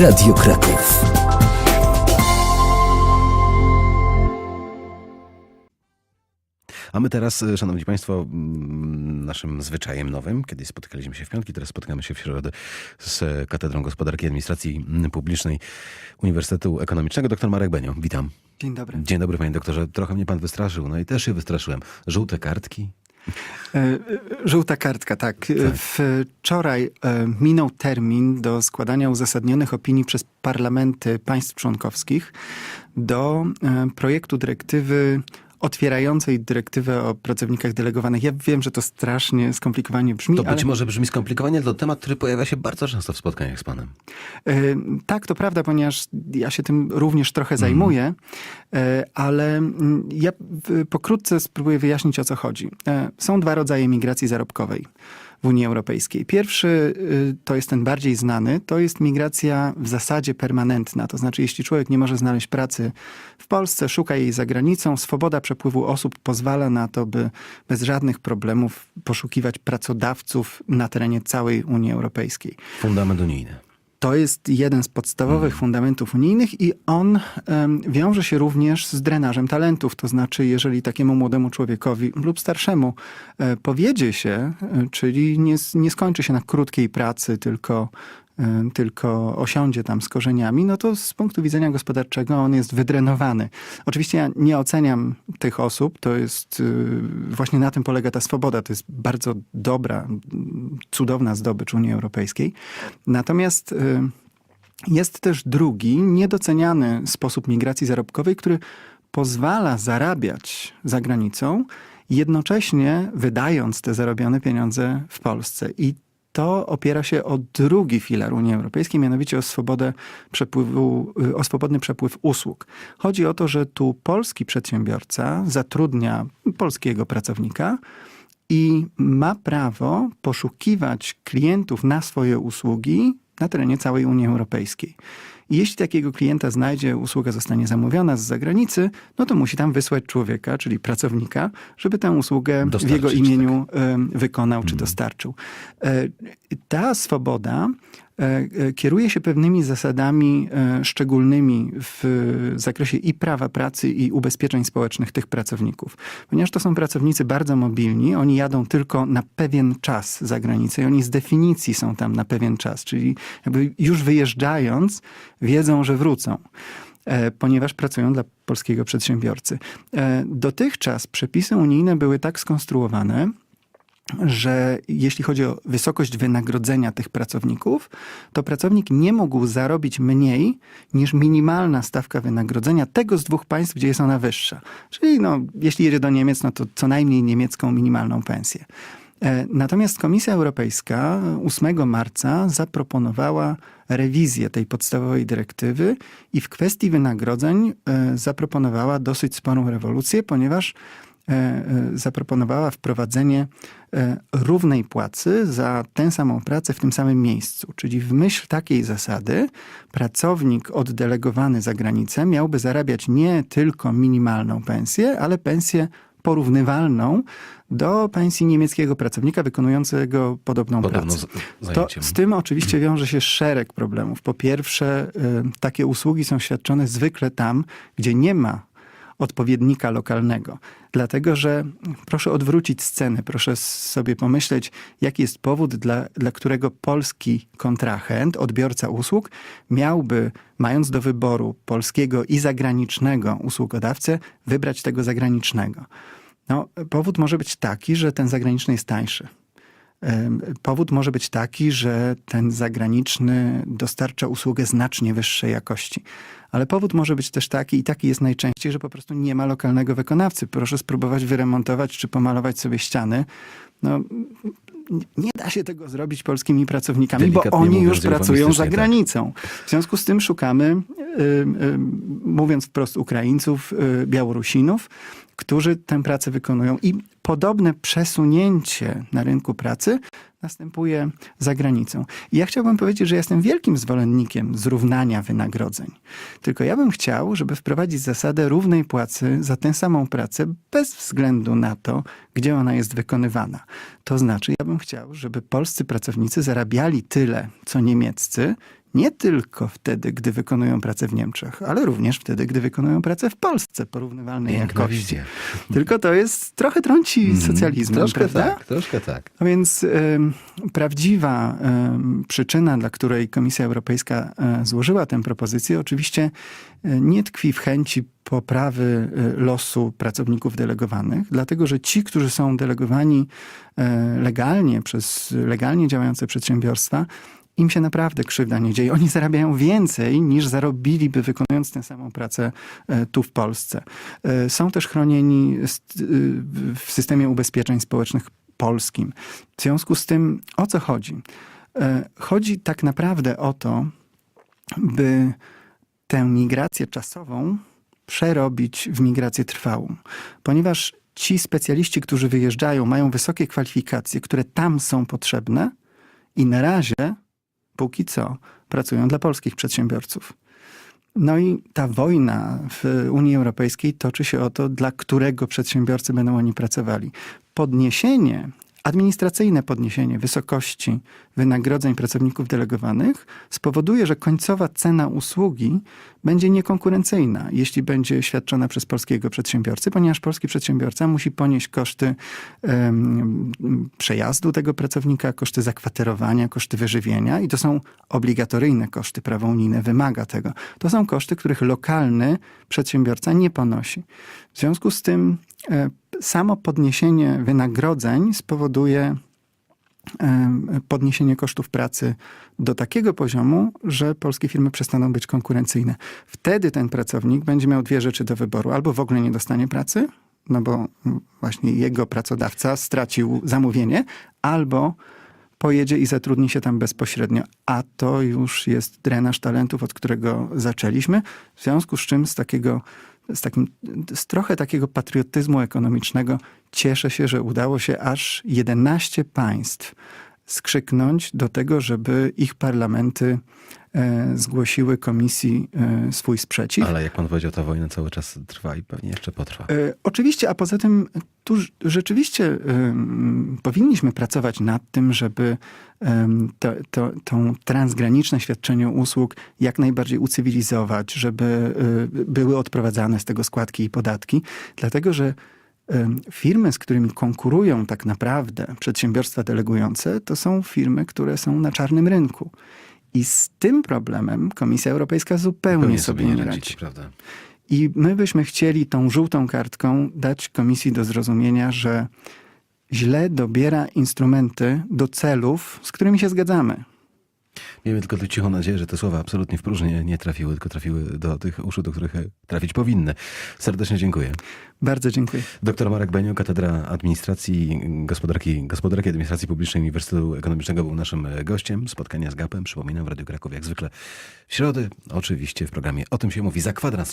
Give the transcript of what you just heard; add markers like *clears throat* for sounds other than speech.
Radio Kraków. A my teraz, e, szanowni państwo, naszym zwyczajem nowym, kiedyś spotykaliśmy się w piątki, teraz spotykamy się w środę z Katedrą Gospodarki i Administracji Publicznej Uniwersytetu Ekonomicznego. Doktor Marek Benio, witam. Dzień dobry. Dzień dobry panie doktorze. Trochę mnie pan wystraszył, no i też się wystraszyłem. Żółte kartki? E, Żółta kartka, tak. E, Wczoraj e, minął termin do składania uzasadnionych opinii przez parlamenty państw członkowskich do projektu dyrektywy otwierającej dyrektywę o pracownikach delegowanych. Ja wiem, że to strasznie skomplikowanie brzmi, To ale... być może brzmi skomplikowanie, ale to temat, który pojawia się bardzo często w spotkaniach z panem. E, Tak, to prawda, ponieważ ja się tym również trochę zajmuję, e, ale mm, ja w- pokrótce spróbuję wyjaśnić o co chodzi. E, Są dwa rodzaje migracji zarobkowej w Unii Europejskiej. Pierwszy y, to jest ten bardziej znany, to jest migracja w zasadzie permanentna. To znaczy, jeśli człowiek nie może znaleźć pracy w Polsce, szuka jej za granicą, swoboda przepływu osób pozwala na to, by bez żadnych problemów poszukiwać pracodawców na terenie całej Unii Europejskiej. Fundament unijny. To jest jeden z podstawowych fundamentów unijnych i on wiąże się również z drenażem talentów. To znaczy, jeżeli takiemu młodemu człowiekowi lub starszemu e, powiedzie się, e, czyli nie, nie skończy się na krótkiej pracy, tylko, tylko osiądzie tam z korzeniami, no to z punktu widzenia gospodarczego on jest wydrenowany. Oczywiście ja nie oceniam tych osób, to jest y, właśnie na tym polega ta swoboda. To jest bardzo dobra, cudowna zdobycz Unii Europejskiej. Natomiast y, jest też drugi, niedoceniany sposób migracji zarobkowej, który pozwala zarabiać za granicą, jednocześnie wydając te zarobione pieniądze w Polsce. I to opiera się o drugi filar Unii Europejskiej, mianowicie o swobodę przepływu, y, o swobodny przepływ usług. Chodzi o to, że tu polski przedsiębiorca zatrudnia polskiego pracownika, i ma prawo poszukiwać klientów na swoje usługi na terenie całej Unii Europejskiej. I jeśli takiego klienta znajdzie, usługa zostanie zamówiona z zagranicy, no to musi tam wysłać człowieka, czyli pracownika, żeby tę usługę w Dostarczyć, jego imieniu em, wykonał czy dostarczył. E, Ta swoboda kieruje się pewnymi zasadami e, szczególnymi w zakresie i prawa pracy, i ubezpieczeń społecznych tych pracowników. Ponieważ to są pracownicy bardzo mobilni, oni jadą tylko na pewien czas za granicę i oni z definicji są tam na pewien czas, czyli jakby już wyjeżdżając wiedzą, że wrócą e, ponieważ pracują dla polskiego przedsiębiorcy. E, Dotychczas przepisy unijne były tak skonstruowane, że jeśli chodzi o wysokość wynagrodzenia tych pracowników, to pracownik nie mógł zarobić mniej niż minimalna stawka wynagrodzenia tego z dwóch państw, gdzie jest ona wyższa. Czyli no, jeśli jedzie do Niemiec, no to co najmniej niemiecką minimalną pensję. E, Natomiast Komisja Europejska 8 marca zaproponowała rewizję tej podstawowej dyrektywy i w kwestii wynagrodzeń e, zaproponowała dosyć sporą rewolucję, ponieważ zaproponowała wprowadzenie e, równej płacy za tę samą pracę w tym samym miejscu. Czyli w myśl takiej zasady pracownik oddelegowany za granicę miałby zarabiać nie tylko minimalną pensję, ale pensję porównywalną do pensji niemieckiego pracownika wykonującego podobną Podobno pracę. z- To, z tym oczywiście *clears throat* wiąże się szereg problemów. Po pierwsze, takie usługi są świadczone zwykle tam, gdzie nie ma odpowiednika lokalnego. Dlatego, że proszę odwrócić scenę, proszę sobie pomyśleć, jaki jest powód, dla, dla którego polski kontrahent, odbiorca usług, miałby, mając do wyboru polskiego i zagranicznego usługodawcę, wybrać tego zagranicznego. No, powód może być taki, że ten zagraniczny jest tańszy. Powód może być taki, że ten zagraniczny dostarcza usługę znacznie wyższej jakości. Ale powód może być też taki, i taki jest najczęściej, że po prostu nie ma lokalnego wykonawcy. Proszę spróbować wyremontować czy pomalować sobie ściany. No, nie da się tego zrobić polskimi pracownikami, bo Delikatnie oni mówiąc, już pracują za tak. granicą. W związku z tym szukamy, ym, ym, mówiąc wprost, Ukraińców, y, Białorusinów, którzy tę pracę wykonują. I podobne przesunięcie na rynku pracy następuje za granicą. I ja chciałbym powiedzieć, że jestem wielkim zwolennikiem zrównania wynagrodzeń. Tylko ja bym chciał, żeby wprowadzić zasadę równej płacy za tę samą pracę bez względu na to, gdzie ona jest wykonywana. To znaczy, ja bym chciał, żeby polscy pracownicy zarabiali tyle, co niemieccy, nie tylko wtedy, gdy wykonują pracę w Niemczech, ale również wtedy, gdy wykonują pracę w Polsce porównywalnej Jak jakości. Tylko to jest trochę trąci socjalizmem, Troszkę prawda? tak, troszkę tak. A więc em, prawdziwa em, przyczyna, dla której Komisja Europejska e, złożyła tę propozycję, oczywiście e, nie tkwi w chęci poprawy e, losu pracowników delegowanych, dlatego że ci, którzy są delegowani e, legalnie przez legalnie działające przedsiębiorstwa, im się naprawdę krzywda nie dzieje. Oni zarabiają więcej niż zarobiliby wykonując tę samą pracę e, tu w Polsce. E, Są też chronieni y, w systemie ubezpieczeń społecznych polskim. W związku z tym, o co chodzi? Chodzi tak naprawdę o to, by tę migrację czasową przerobić w migrację trwałą, ponieważ ci specjaliści, którzy wyjeżdżają, mają wysokie kwalifikacje, które tam są potrzebne i na razie, póki co, pracują dla polskich przedsiębiorców. No i ta wojna w Unii Europejskiej toczy się o to, dla którego przedsiębiorcy będą oni pracowali. Podniesienie, administracyjne podniesienie wysokości wynagrodzeń pracowników delegowanych spowoduje, że końcowa cena usługi będzie niekonkurencyjna, jeśli będzie świadczona przez polskiego przedsiębiorcę, ponieważ polski przedsiębiorca musi ponieść koszty em, przejazdu tego pracownika, koszty zakwaterowania, koszty wyżywienia i to są obligatoryjne koszty, prawo unijne wymaga tego. To są koszty, których lokalny przedsiębiorca nie ponosi. W związku z tym e, samo podniesienie wynagrodzeń spowoduje podniesienie kosztów pracy do takiego poziomu, że polskie firmy przestaną być konkurencyjne. Wtedy ten pracownik będzie miał dwie rzeczy do wyboru. Albo w ogóle nie dostanie pracy, no bo właśnie jego pracodawca stracił zamówienie, albo pojedzie i zatrudni się tam bezpośrednio. A to już jest drenaż talentów, od którego zaczęliśmy. W związku z czym z takiego z, takim, z trochę takiego patriotyzmu ekonomicznego cieszę się, że udało się aż 11 państw skrzyknąć do tego, żeby ich parlamenty zgłosiły komisji e, swój sprzeciw. Ale jak pan powiedział, ta wojna cały czas trwa i pewnie jeszcze potrwa. E, Oczywiście, a poza tym tu rz- rzeczywiście powinniśmy pracować nad tym, żeby to, to, tą transgraniczne świadczenie usług jak najbardziej ucywilizować, żeby były odprowadzane z tego składki i podatki, dlatego że firmy, z którymi konkurują tak naprawdę przedsiębiorstwa delegujące, to są firmy, które są na czarnym rynku. I z tym problemem Komisja Europejska zupełnie, Pewnie sobie nie radzi. radzicie, prawda? I my byśmy chcieli tą żółtą kartką dać komisji do zrozumienia, że źle dobiera instrumenty do celów, z którymi się zgadzamy. Miejmy tylko tu cichą nadzieję, że te słowa absolutnie w próżnię nie trafiły, tylko trafiły do tych uszu, do których trafić powinny. Serdecznie dziękuję. Bardzo dziękuję. Doktor Marek Benio, Katedra Administracji Gospodarki, Gospodarki i Administracji Publicznej Uniwersytetu Ekonomicznego był naszym gościem. Spotkania z GAP-em, przypominam, w Radiu Kraków jak zwykle w środę, oczywiście w programie O tym się mówi za kwadrans.